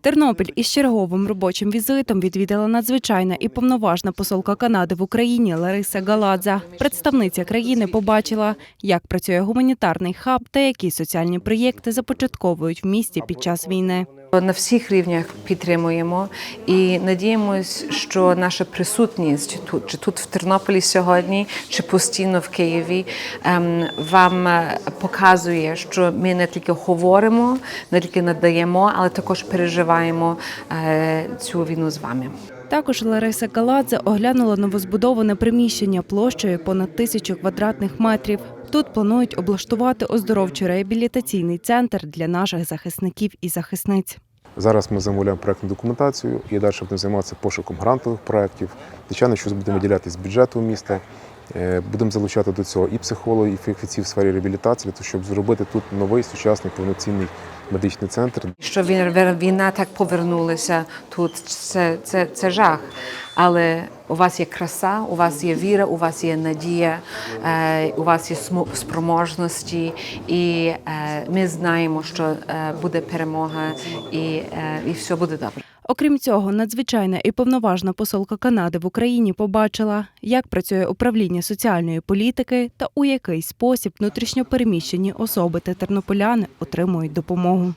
Тернопіль із черговим робочим візитом відвідала надзвичайна і повноважна посолка Канади в Україні Лариса Галадза. Представниця країни побачила, як працює гуманітарний хаб та які соціальні проєкти започатковують в місті під час війни. На всіх рівнях підтримуємо і надіємось, що наша присутність тут, чи тут в Тернополі сьогодні, чи постійно в Києві, ем, вам е, показує, що ми не тільки говоримо, не тільки надаємо, але також переживаємо е, цю війну з вами. Також Лариса Галадзе оглянула новозбудоване приміщення площею понад тисячу квадратних метрів. Тут планують облаштувати оздоровчо-реабілітаційний центр для наших захисників і захисниць. Зараз ми замовляємо проектну документацію і далі будемо займатися пошуком грантових проєктів. Звичайно, щось будемо виділяти з бюджету міста. Е, Будемо залучати до цього і психологів, і фахівців в сфері реабілітації, для того, щоб зробити тут новий сучасний повноцінний медичний центр. Що війна так повернулася тут, це, це, це жах. Але у вас є краса, у вас є віра, у вас є надія, е, у вас є спроможності, і е, ми знаємо, що е, буде перемога і, і все буде добре. Окрім цього, надзвичайна і повноважна посолка Канади в Україні побачила, як працює управління соціальної політики та у який спосіб внутрішньопереміщені особи та тернополяни отримують допомогу.